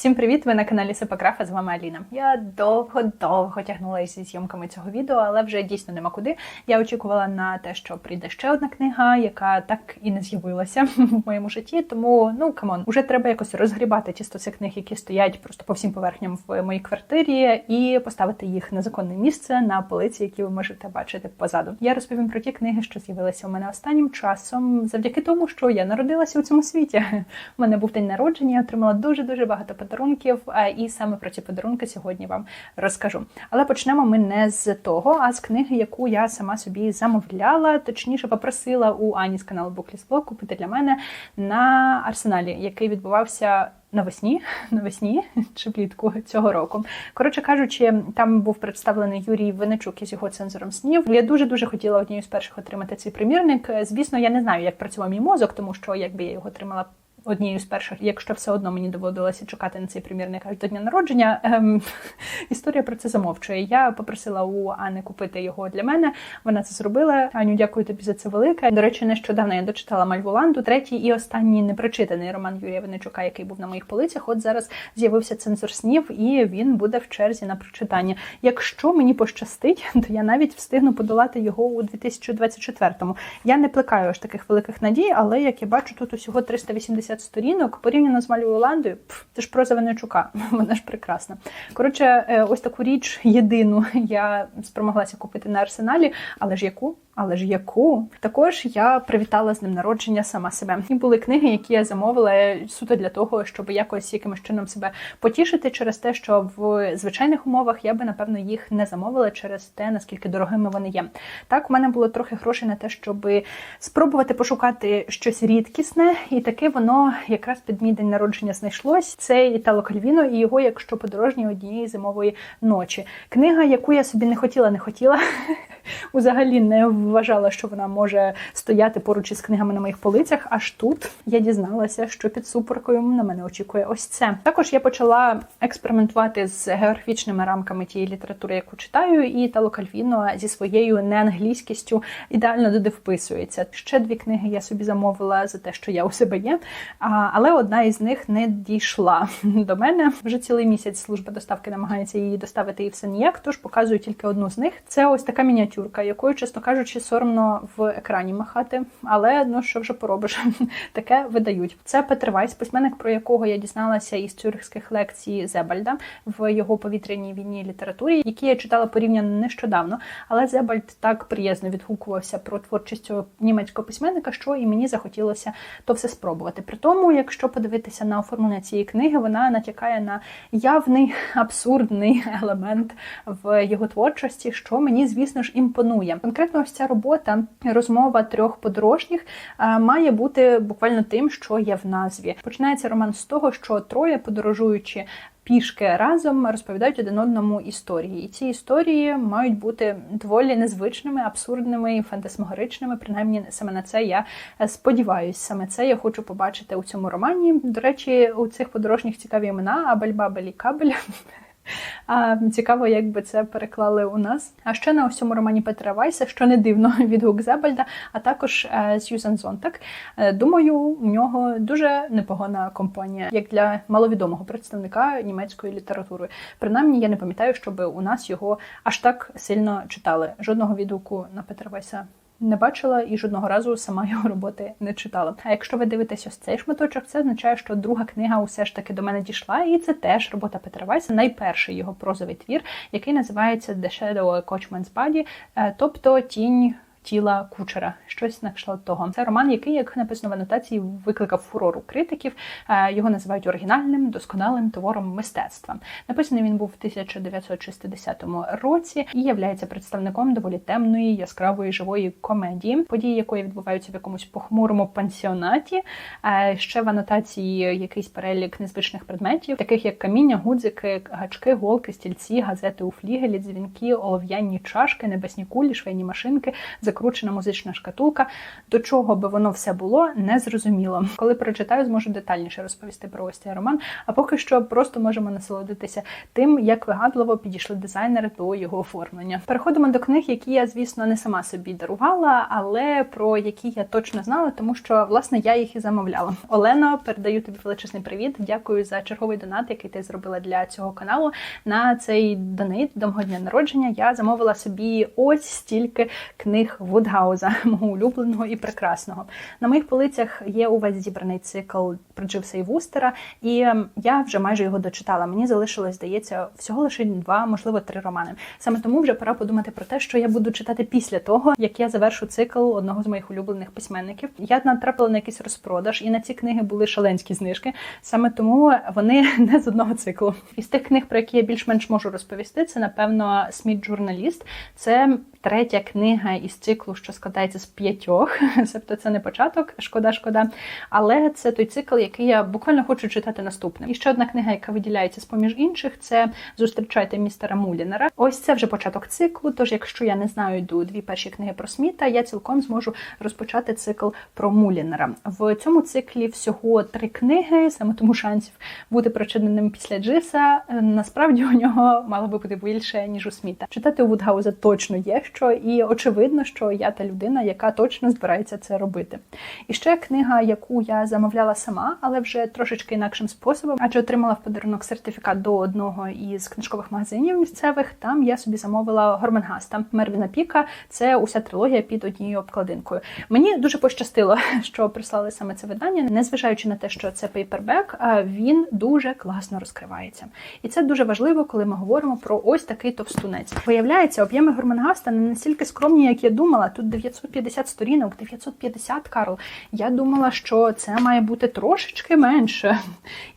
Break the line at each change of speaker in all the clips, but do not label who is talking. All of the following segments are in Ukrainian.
Всім привіт! Ви на каналі Сепаграфа, з вами Аліна. Я довго-довго тягнулася зі зйомками цього відео, але вже дійсно нема куди. Я очікувала на те, що прийде ще одна книга, яка так і не з'явилася в моєму житті. Тому ну камон, уже треба якось розгрібати ті стоси книг, які стоять просто по всім поверхням в моїй квартирі, і поставити їх на законне місце на полиці, які ви можете бачити позаду. Я розповім про ті книги, що з'явилися у мене останнім часом, завдяки тому, що я народилася у цьому світі. У мене був день народження, я отримала дуже дуже багато подарунків, і саме про ці подарунки сьогодні вам розкажу. Але почнемо ми не з того, а з книги, яку я сама собі замовляла, точніше попросила у Ані з каналу Буклісблог купити для мене на арсеналі, який відбувався. Навесні, навесні чи влітку цього року. Коротше кажучи, там був представлений Юрій Виничук із його цензором снів. Я дуже дуже хотіла однією з перших отримати цей примірник. Звісно, я не знаю, як працював мій мозок, тому що якби я його отримала однією з перших, якщо все одно мені доводилося чекати на цей примірник аж до дня народження. Ем, історія про це замовчує. Я попросила у Ани купити його для мене. Вона це зробила. Аню, дякую тобі за це велике. До речі, нещодавно я дочитала Мальволанду, третій і останній непрочитаний роман Юрія Венечука, який був на моїх полицях. От зараз з'явився цензор снів, і він буде в черзі на прочитання. Якщо мені пощастить, то я навіть встигну подолати його у 2024-му. Я не плекаю аж таких великих надій, але як я бачу, тут усього 380 150 сторінок порівняно з Малю Оландою, це ж проза Венечука, вона ж прекрасна. Коротше, е, ось таку річ єдину я спромоглася купити на арсеналі, але ж яку? Але ж яку? Також я привітала з ним народження сама себе. І були книги, які я замовила суто для того, щоб якось якимось чином себе потішити через те, що в звичайних умовах я би напевно їх не замовила через те, наскільки дорогими вони є. Так, у мене було трохи грошей на те, щоб спробувати пошукати щось рідкісне, і таке воно якраз під мій день народження знайшлось. Це Італо Кальвіно і його, якщо подорожні однієї зимової ночі. Книга, яку я собі не хотіла, не хотіла. Взагалі не вважала, що вона може стояти поруч із книгами на моїх полицях. Аж тут я дізналася, що під супоркою на мене очікує ось це. Також я почала експериментувати з географічними рамками тієї літератури, яку читаю, і Тало Кальвіно зі своєю неанглійськістю ідеально туди вписується. Ще дві книги я собі замовила за те, що я у себе є. Але одна із них не дійшла до мене. Вже цілий місяць служба доставки намагається її доставити і все ніяк. Тож показую тільки одну з них. Це ось така мініатюрка, якою, чесно кажучи, соромно в екрані махати. Але ну що вже поробиш, таке видають. Це Петр Вайс, письменник, про якого я дізналася із цюрихських лекцій Зебальда в його повітряній війні літературі, які я читала порівняно нещодавно. Але Зебальд так приязно відгукувався про творчість німецького письменника, що і мені захотілося то все спробувати. При тому, якщо подивитися на оформлення цієї книги, вона натякає на явний абсурдний елемент в його творчості, що мені, звісно ж, імпонує. Конкретно ось ця робота, розмова трьох подорожніх, має бути буквально тим, що є в назві. Починається роман з того, що троє подорожуючи пішки разом розповідають один одному історії. І ці історії мають бути доволі незвичними, абсурдними і фантасмагоричними. Принаймні, саме на це я сподіваюся. Саме це я хочу побачити у цьому романі. До речі, у цих подорожніх цікаві імена Абель-Бабель і Кабель. А, Цікаво, як би це переклали у нас. А ще на усьому романі Петра Вайса, що не дивно, відгук Зебальда, а також е, Сьюзен Зонтак. Е, думаю, у нього дуже непогана компанія, як для маловідомого представника німецької літератури. Принаймні, я не пам'ятаю, щоб у нас його аж так сильно читали. Жодного відгуку на Петра Вайса не бачила і жодного разу сама його роботи не читала. А якщо ви дивитесь ось цей шматочок, це означає, що друга книга усе ж таки до мене дійшла, і це теж робота Петра Вайса, найперший його прозовий твір, який називається The Shadow Coachman's Body, е, тобто тінь тіла кучера, щось на кшталт того. Це роман, який, як написано в анотації, викликав фурор у критиків. Е, його називають оригінальним, досконалим твором мистецтва. Написаний він був в 1960 році і являється представником доволі темної, яскравої живої комедії, події якої відбуваються в якомусь похмурому пансіонаті. Е, ще в анотації якийсь перелік незвичних предметів, таких як каміння, гудзики, гачки, голки, стільці, газети у флігелі, дзвінки, олов'янні чашки, небесні кулі, швейні машинки закручена музична шкатулка. До чого би воно все було, не зрозуміло. Коли прочитаю, зможу детальніше розповісти про ось цей роман. А поки що просто можемо насолодитися тим, як вигадливо підійшли дизайнери до його оформлення. Переходимо до книг, які я, звісно, не сама собі дарувала, але про які я точно знала, тому що власне я їх і замовляла. Олено, передаю тобі величезний привіт. Дякую за черговий донат, який ти зробила для цього каналу. На цей донейт до мого дня народження я замовила собі ось стільки книг Вудгауза, мого улюбленого і прекрасного. На моїх полицях є увесь зібраний цикл про Дживса і Вустера, і я вже майже його дочитала. Мені залишилось, здається, всього лише два, можливо, три романи. Саме тому вже пора подумати про те, що я буду читати після того, як я завершу цикл одного з моїх улюблених письменників. Я натрапила на якийсь розпродаж, і на ці книги були шаленські знижки. Саме тому вони не з одного циклу. Із тих книг, про які я більш-менш можу розповісти, це напевно Сміт журналіст. Це третя книга із циклу, що складається з п'ятьох, тобто це не початок, шкода, шкода. Але це той цикл, який я буквально хочу читати наступним. І ще одна книга, яка виділяється з поміж інших, це Зустрічайте містера Мулінера. Ось це вже початок циклу. Тож, якщо я не знайду дві перші книги про Сміта, я цілком зможу розпочати цикл про Мулінера. В цьому циклі всього три книги, саме тому шансів бути прочиненим після Джиса. Насправді у нього мало би бути більше ніж у Сміта. Читати у Вудгауза точно є що, і очевидно, що я та людина, яка точно збирається це робити. І ще книга, яку я замовляла сама, але вже трошечки інакшим способом, адже отримала в подарунок сертифікат до одного із книжкових магазинів місцевих. Там я собі замовила Горменгаста Мервіна Піка. Це уся трилогія під однією обкладинкою. Мені дуже пощастило, що прислали саме це видання, незважаючи на те, що це пейпербек, він дуже класно розкривається. І це дуже важливо, коли ми говоримо про ось такий товстунець. Виявляється, об'єми Гурменгаста не настільки скромні, як я думала. Тут 950 сторінок, 950 Карл. Я думала, що це має бути трошечки менше.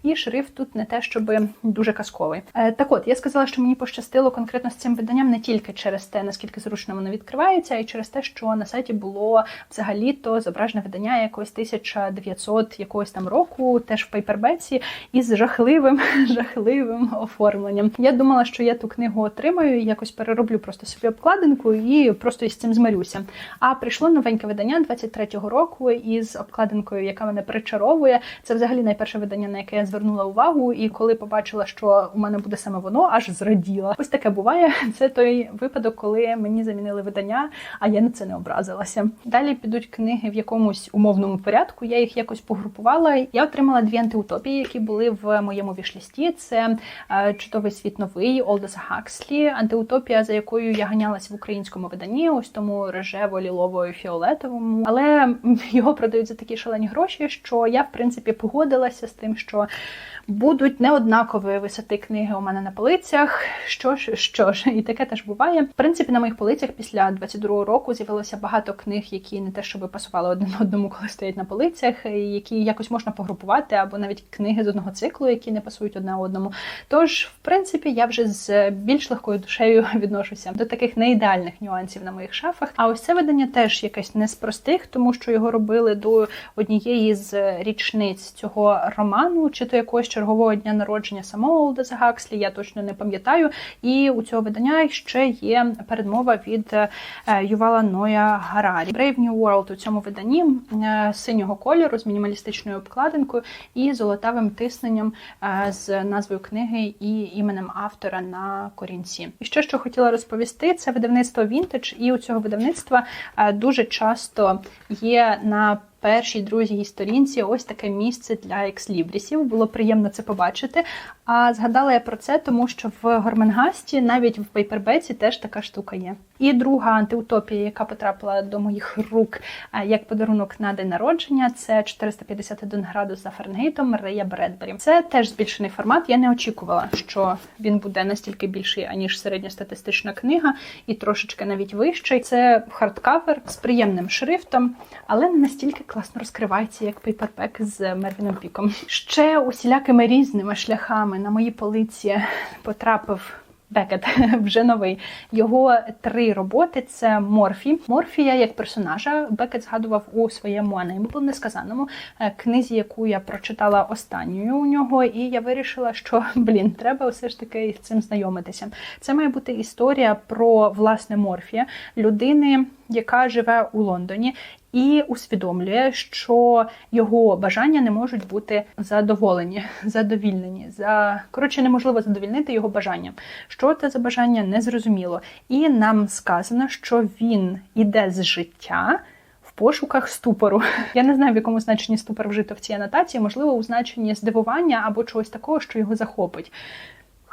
І шрифт тут не те, щоб дуже казковий. Е, так от, я сказала, що мені пощастило конкретно з цим виданням не тільки через те, наскільки зручно воно відкривається, а й через те, що на сайті було взагалі-то зображене видання якогось 1900 якогось там року, теж в пейпербеці, із жахливим, жахливим оформленням. Я думала, що я ту книгу отримаю, якось перероблю просто собі обкладинку і просто із цим змирюся. А прийшло новеньке видання 23-го року із обкладинкою, яка мене причаровує. Це взагалі найперше видання, на яке я звернула увагу. І коли побачила, що у мене буде саме воно, аж зраділа. Ось таке буває. Це той випадок, коли мені замінили видання, а я на це не образилася. Далі підуть книги в якомусь умовному порядку. Я їх якось погрупувала. Я отримала дві антиутопії, які були в моєму вішлісті. Це е, чудовий світ новий Олдеса Хакслі, антиутопія, за якою я ганялась в українському виданні, ось тому рожево, ліловою, фіолетовому. Але його продають за такі шалені гроші, що я в принципі погодилася з тим, що будуть неоднакової висоти книги у мене на полицях. Що ж, що ж, і таке теж буває. В принципі, на моїх полицях після 22-го року з'явилося багато книг, які не те, щоб пасували один одному, коли стоять на полицях, які якось можна погрупувати, або навіть книги з одного циклу, які не пасують одне одному. Тож, в принципі, я вже з більш легкою душею відношуся до таких неідеальних нюансів на моїх шафах. А ось це видання теж якесь не з простих, тому що його робили до однієї з річниць цього роману, чи то якогось чергового дня народження самого Олдеса Гакслі, я точно не пам'ятаю. І у цього видання ще є передмова від е, Ювала Ноя Гарарі. Brave New World у цьому виданні е, синього кольору з мінімалістичною обкладинкою і золотавим тисненням е, з назвою книги і іменем автора на корінці. І ще що хотіла розповісти, це видавництво Vintage, і у цього видавництва дуже часто є на першій, другій сторінці ось таке місце для екслібрісів. Було приємно це побачити. А згадала я про це, тому що в Горменгасті, навіть в Пейпербеці, теж така штука є. І друга антиутопія, яка потрапила до моїх рук як подарунок на день народження, це 451 градус за Фаренгейтом Рея Бредбері. Це теж збільшений формат. Я не очікувала, що він буде настільки більший, аніж середньостатистична книга, і трошечки навіть вищий. Це хардкавер з приємним шрифтом, але не настільки класно розкривається, як пейпербек з Мервіном Піком. Ще усілякими різними шляхами на мої полиці потрапив. Бекет вже новий. Його три роботи це Морфі. Морфія як персонажа. Бекет згадував у своєму анеймбл несказаному е, книзі, яку я прочитала останньою у нього, і я вирішила, що блін, треба все ж таки з цим знайомитися. Це має бути історія про власне Морфія людини яка живе у Лондоні. І усвідомлює, що його бажання не можуть бути задоволені, задовільнені. За коротше, неможливо задовільнити його бажання. Що це за бажання, незрозуміло. І нам сказано, що він іде з життя пошуках ступору. Я не знаю, в якому значенні ступор вжито в цій анотації, можливо, у значенні здивування або чогось такого, що його захопить.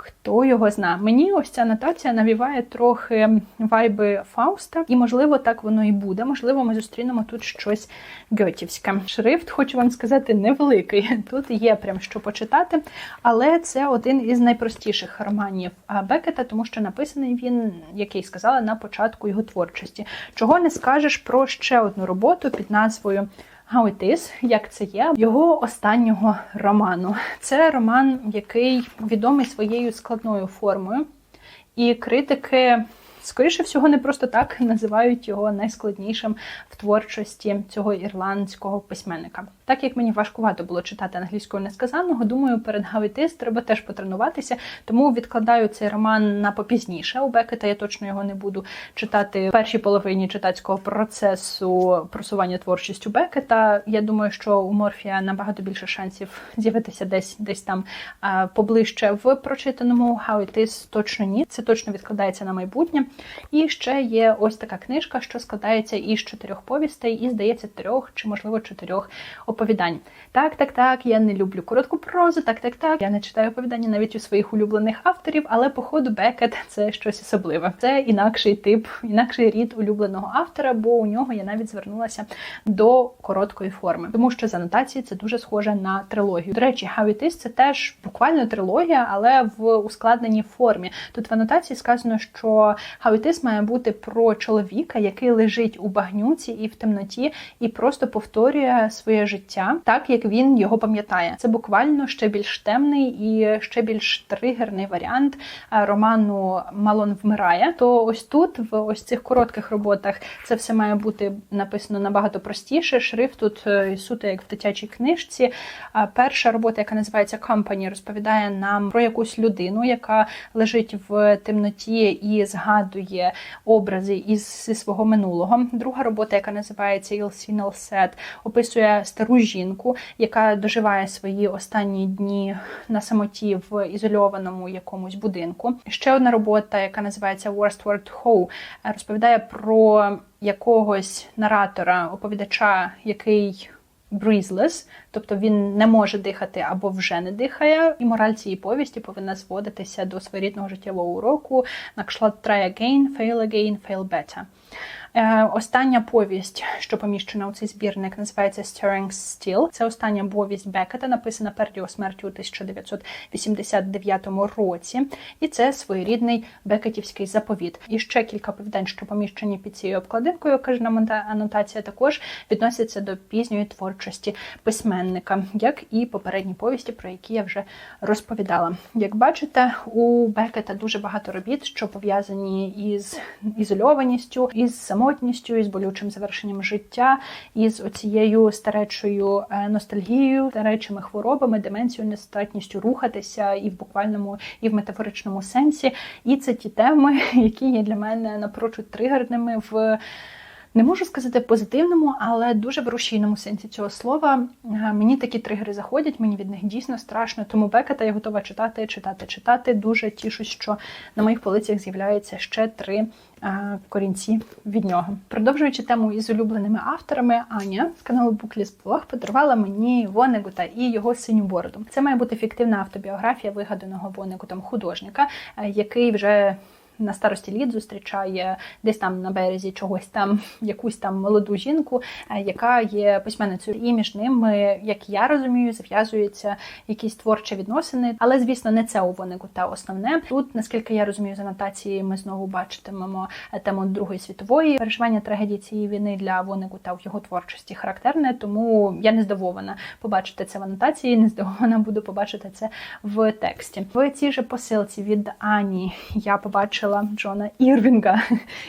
Хто його зна? Мені ось ця анотація навіває трохи вайби Фауста, і, можливо, так воно і буде. Можливо, ми зустрінемо тут щось гьотівське. Шрифт, хочу вам сказати, невеликий. Тут є прям що почитати, але це один із найпростіших романів Бекета, тому що написаний він, як я й сказала, на початку його творчості. Чого не скажеш про ще одну роботу під назвою How It Is, як це є, його останнього роману. Це роман, який відомий своєю складною формою, і критики скоріше всього, не просто так називають його найскладнішим в творчості цього ірландського письменника. Так як мені важкувато було читати англійською несказаного, думаю, перед гавітис треба теж потренуватися, тому відкладаю цей роман на попізніше. У Бекета я точно його не буду читати в першій половині читацького процесу просування творчістю Бекета. Я думаю, що у Морфія набагато більше шансів з'явитися десь десь там поближче в прочитаному How точно ні. Це точно відкладається на майбутнє. І ще є ось така книжка, що складається із чотирьох повістей, і здається, трьох чи, можливо, чотирьох оповідань. Так, так, так, я не люблю коротку прозу, так, так, так. Я не читаю оповідання навіть у своїх улюблених авторів, але, походу, Бекет це щось особливе. Це інакший тип, інакший рід улюбленого автора, бо у нього я навіть звернулася до короткої форми, тому що з анотації це дуже схоже на трилогію. До речі, How It Is – це теж буквально трилогія, але в ускладненій формі. Тут в анотації сказано, що Хавітис має бути про чоловіка, який лежить у багнюці і в темноті, і просто повторює своє життя, так як він його пам'ятає. Це буквально ще більш темний і ще більш тригерний варіант е, роману Малон вмирає. То ось тут, в ось цих коротких роботах, це все має бути написано набагато простіше. Шрифт тут е, суто, як в дитячій книжці. Перша робота, яка називається Company, розповідає нам про якусь людину, яка лежить в темноті і згадує згадує образи із зі свого минулого. Друга робота, яка називається Sinal Set, описує стару жінку, яка доживає свої останні дні на самоті в ізольованому якомусь будинку. Ще одна робота, яка називається Worst Word How, розповідає про якогось наратора, оповідача, який breathless, тобто він не може дихати або вже не дихає. І мораль цієї повісті повинна зводитися до своєрідного життєвого уроку на кшталт try again, fail again, fail better. Е, остання повість, що поміщена у цей збірник, називається Stirring Still. Це остання повість Бекета, написана перед його смертю у 1989 році. І це своєрідний бекетівський заповіт. І ще кілька повідань, що поміщені під цією обкладинкою, каже нам анотація, також відносяться до пізньої творчості письменника, як і попередні повісті, про які я вже розповідала. Як бачите, у Бекета дуже багато робіт, що пов'язані із ізольованістю, із самотністю, із болючим завершенням життя, із оцією старечою е, ностальгією, старечими хворобами, деменцією, нестатністю рухатися і в буквальному, і в метафоричному сенсі. І це ті теми, які є для мене напрочуд тригерними в. Не можу сказати позитивному, але дуже в рушійному сенсі цього слова. Мені такі тригери заходять, мені від них дійсно страшно. Тому Бекета я готова читати, читати, читати. Дуже тішусь, що на моїх полицях з'являються ще три корінці від нього. Продовжуючи тему із улюбленими авторами, Аня з каналу Букліс-Блог подарувала мені Вонегута і його синю бороду. Це має бути фіктивна автобіографія вигаданого Вонегутом художника, е, який вже на старості літ зустрічає десь там на березі чогось там якусь там молоду жінку, е, яка є письменницею. І між ними, як я розумію, зав'язуються якісь творчі відносини. Але, звісно, не це у Вонику та основне. Тут, наскільки я розумію, з анотації ми знову бачитимемо е, тему Другої світової переживання трагедії цієї війни для Вонику та в його творчості характерне. Тому я не здивована побачити це в анотації, не здивована буду побачити це в тексті. В цій же посилці від Ані я побачила побачила Джона Ірвінга.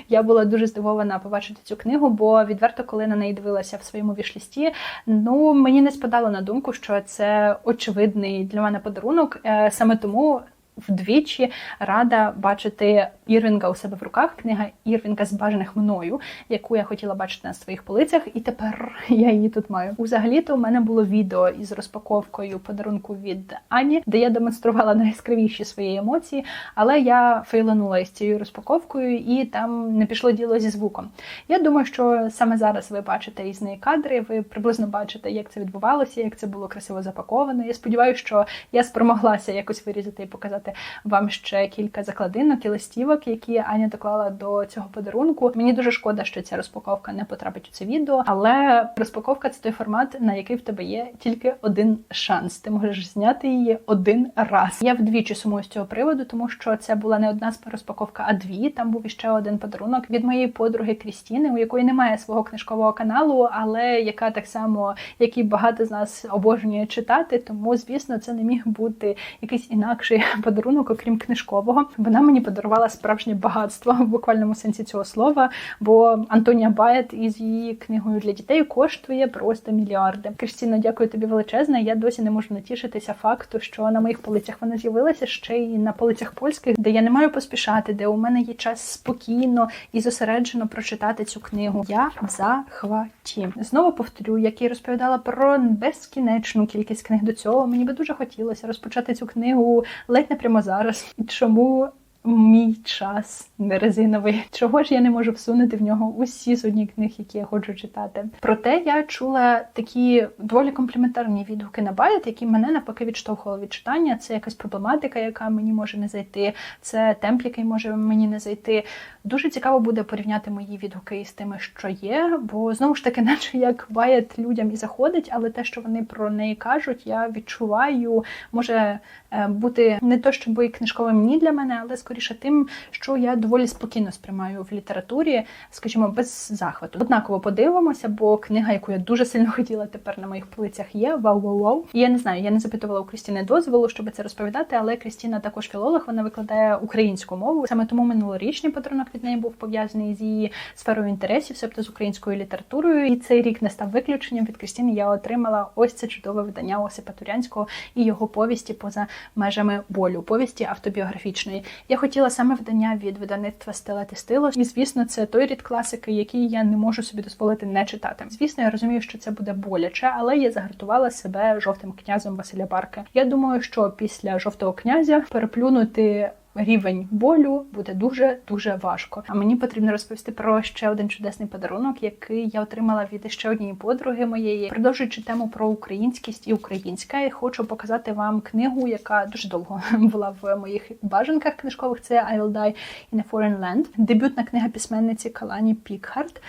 Я була дуже здивована побачити цю книгу, бо відверто, коли на неї дивилася в своєму вішлісті, ну мені не спадало на думку, що це очевидний для мене подарунок. Е, саме тому вдвічі рада бачити Ірвінга у себе в руках. Книга Ірвінга бажаних мною, яку я хотіла бачити на своїх полицях, і тепер я її тут маю. Взагалі-то у мене було відео із розпаковкою подарунку від Ані, де я демонструвала найяскравіші свої емоції, але я фейланула із цією розпаковкою, і там не пішло діло зі звуком. Я думаю, що саме зараз ви бачите із неї кадри, ви приблизно бачите, як це відбувалося, як це було красиво запаковано. Я сподіваюся, що я спромоглася якось вирізати і показати вам ще кілька закладинок і листівок, які Аня доклала до цього подарунку. Мені дуже шкода, що ця розпаковка не потрапить у це відео, але розпаковка це той формат, на який в тебе є тільки один шанс. Ти можеш зняти її один раз. Я вдвічі сумую з цього приводу, тому що це була не одна розпаковка, а дві. Там був іще один подарунок від моєї подруги Крістіни, у якої немає свого книжкового каналу, але яка так само, як і багато з нас обожнює читати. Тому, звісно, це не міг бути якийсь інакший подарунок, окрім книжкового. Вона мені подарувала справжнє багатство в буквальному сенсі цього слова. Бо Антонія Баєт із її книгою для дітей коштує просто мільярди. Крістіно, дякую тобі величезне. Я досі не можу натішитися факту, що на моїх полицях вона з'явилася ще й на полицях польських, де я не маю поспішати, де у мене є час спокійно і зосереджено прочитати цю книгу. Я в захваті. Знову повторю, як я розповідала про безкінечну кількість книг до цього. Мені би дуже хотілося розпочати цю книгу ледь не прямо зараз. Чому Мій час не резиновий. Чого ж я не можу всунути в нього усі судні книг, які я хочу читати? Проте я чула такі доволі компліментарні відгуки на Байт, які мене навпаки відштовхували від читання. Це якась проблематика, яка мені може не зайти, це темп, який може мені не зайти. Дуже цікаво буде порівняти мої відгуки із тими, що є, бо знову ж таки, наче як Байт людям і заходить, але те, що вони про неї кажуть, я відчуваю, може е, бути не то, щоб книжковим ні для мене, але скоріше тим, що я доволі спокійно сприймаю в літературі, скажімо, без захвату. Однаково подивимося, бо книга, яку я дуже сильно хотіла тепер на моїх полицях, є вау-вау-вау. Я не знаю, я не запитувала у Крістіни дозволу, щоб це розповідати, але Крістіна також філолог, вона викладає українську мову. Саме тому минулорічний подарунок від неї був пов'язаний з її сферою інтересів, тобто з українською літературою. І цей рік не став виключенням. Від Крістіни я отримала ось це чудове видання Осипа Турянського і його повісті поза межами болю, повісті автобіографічної. Я хотіла саме видання від видавництва Стела Стило. І звісно, це той рід класики, який я не можу собі дозволити не читати. Звісно, я розумію, що це буде боляче, але я загартувала себе жовтим князем Василя Барки. Я думаю, що після жовтого князя переплюнути рівень болю буде дуже дуже важко. А мені потрібно розповісти про ще один чудесний подарунок, який я отримала від ще однієї подруги моєї, продовжуючи тему про українськість і українська. І хочу показати вам книгу, яка дуже довго була в моїх бажанках книжкових. Це I Will Die in a Foreign Land. Дебютна книга письменниці Калані Пікхарт.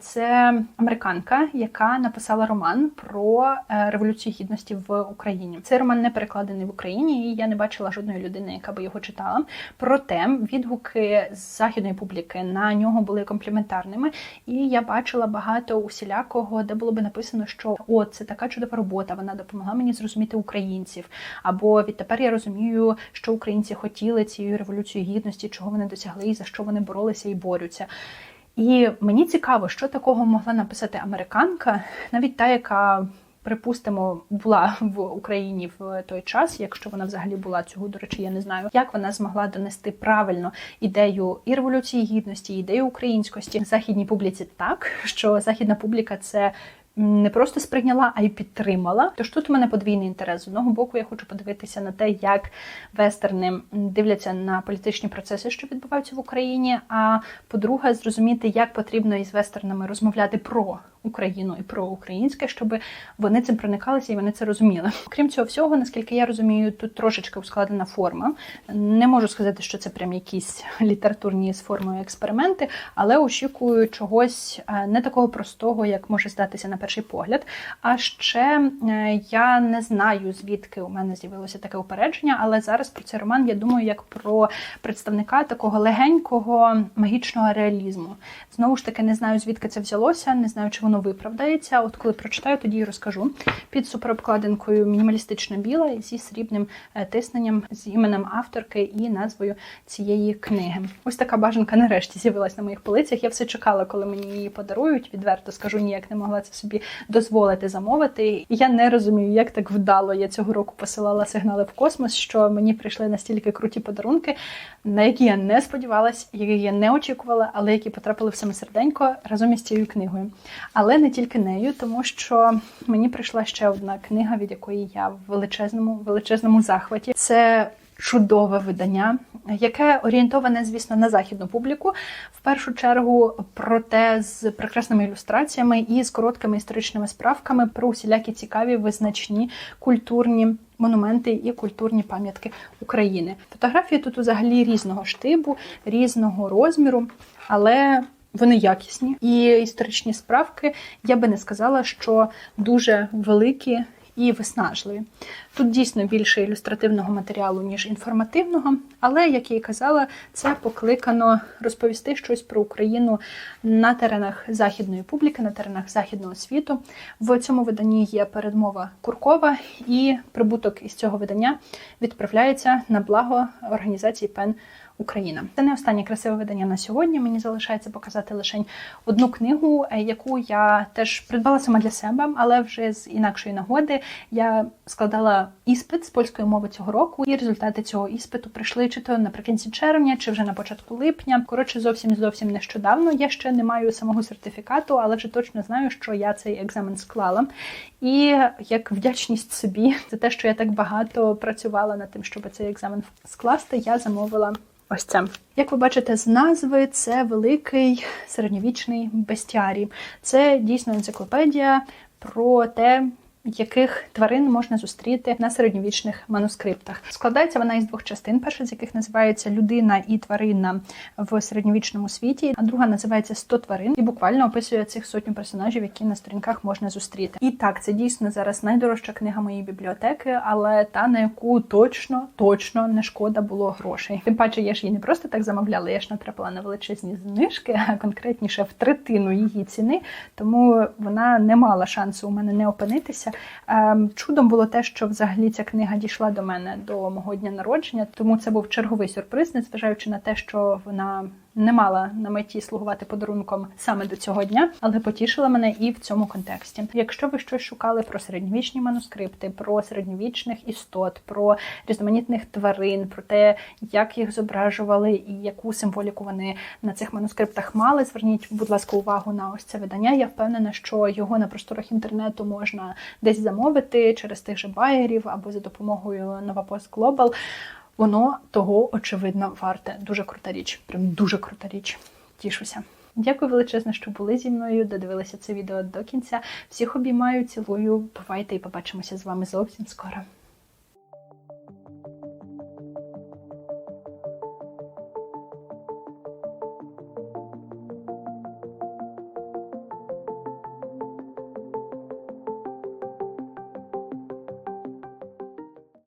Це американка, яка написала роман про е, революцію гідності в Україні. Цей роман не перекладений в Україні, і я не бачила жодної людини, яка би його читала. Проте відгуки з західної публіки на нього були компліментарними, і я бачила багато усілякого, де було би написано, що о, це така чудова робота, вона допомогла мені зрозуміти українців. Або відтепер я розумію, що українці хотіли цією революцією гідності, чого вони досягли, і за що вони боролися і борються. І мені цікаво, що такого могла написати американка, навіть та, яка припустимо, була в Україні в той час, якщо вона взагалі була цього, до речі, я не знаю, як вона змогла донести правильно ідею і революції гідності, ідею українськості західній публіці, так що західна публіка це. Не просто сприйняла, а й підтримала. Тож тут у мене подвійний інтерес. З одного боку, я хочу подивитися на те, як вестерни дивляться на політичні процеси, що відбуваються в Україні. А по-друге, зрозуміти, як потрібно із вестернами розмовляти про Україну і про українське, щоб вони цим проникалися і вони це розуміли. Крім цього всього, наскільки я розумію, тут трошечки ускладнена форма. Не можу сказати, що це прям якісь літературні з формою експерименти, але очікую чогось е, не такого простого, як може здатися на перший погляд. А ще е, я не знаю, звідки у мене з'явилося таке упередження, але зараз про цей роман я думаю як про представника такого легенького магічного реалізму. Знову ж таки, не знаю, звідки це взялося, не знаю, чи воно виправдається. От коли прочитаю, тоді і розкажу. Під суперобкладинкою мінімалістична біла зі срібним е, тисненням з іменем авторки і назвою цієї книги. Ось така бажанка нарешті з'явилась на моїх полицях. Я все чекала, коли мені її подарують. Відверто скажу, ніяк не могла це собі дозволити замовити. Я не розумію, як так вдало. Я цього року посилала сигнали в космос, що мені прийшли настільки круті подарунки, на які я не сподівалась, які я не очікувала, але які потрапили в саме серденько разом із цією книгою. Але не тільки нею, тому що мені прийшла ще одна книга, від якої я в величезному величезному захваті. Це чудове видання, яке орієнтоване, звісно, на західну публіку. В першу чергу, проте з прекрасними ілюстраціями і з короткими історичними справками про усілякі цікаві визначні культурні. Монументи і культурні пам'ятки України. Фотографії тут взагалі різного штибу, різного розміру, але вони якісні. І історичні справки я би не сказала, що дуже великі і виснажливі. Тут дійсно більше ілюстративного матеріалу, ніж інформативного, але, як я і казала, це покликано розповісти щось про Україну на теренах західної публіки, на теренах західного світу. В цьому виданні є передмова Куркова, і прибуток із цього видання відправляється на благо організації ПЕН. Україна. Це не останнє красиве видання на сьогодні. Мені залишається показати лише одну книгу, е, яку я теж придбала сама для себе, але вже з інакшої нагоди я складала іспит з польської мови цього року, і результати цього іспиту прийшли чи то наприкінці червня, чи вже на початку липня. Коротше, зовсім зовсім нещодавно. Я ще не маю самого сертифікату, але вже точно знаю, що я цей екзамен склала. І як вдячність собі за те, що я так багато працювала над тим, щоб цей екзамен скласти, я замовила. Ось це. Як ви бачите з назви, це великий середньовічний бестіарій. Це дійсно енциклопедія про те, яких тварин можна зустріти на середньовічних манускриптах. Складається вона із двох частин: перша з яких називається Людина і тварина в середньовічному світі, а друга називається «100 тварин і буквально описує цих сотню персонажів, які на сторінках можна зустріти. І так, це дійсно зараз найдорожча книга моєї бібліотеки, але та на яку точно точно не шкода було грошей. Тим паче, я ж її не просто так замовляла, я ж натрапила на величезні знижки, а конкретніше в третину її ціни, тому вона не мала шансу у мене не опинитися. Ем, чудом було те, що взагалі ця книга дійшла до мене до мого дня народження, тому це був черговий сюрприз, незважаючи на те, що вона не мала на меті слугувати подарунком саме до цього дня, але потішила мене і в цьому контексті. Якщо ви щось шукали про середньовічні манускрипти, про середньовічних істот, про різноманітних тварин, про те, як їх зображували і яку символіку вони на цих манускриптах мали, зверніть, будь ласка, увагу на ось це видання. Я впевнена, що його на просторах інтернету можна десь замовити через тих же байерів або за допомогою Nova Post Global воно того очевидно варте. Дуже крута річ. Прям дуже крута річ. Тішуся. Дякую величезно, що були зі мною. Додивилися це відео до кінця. Всіх обіймаю, цілую. Бувайте і побачимося з вами зовсім скоро.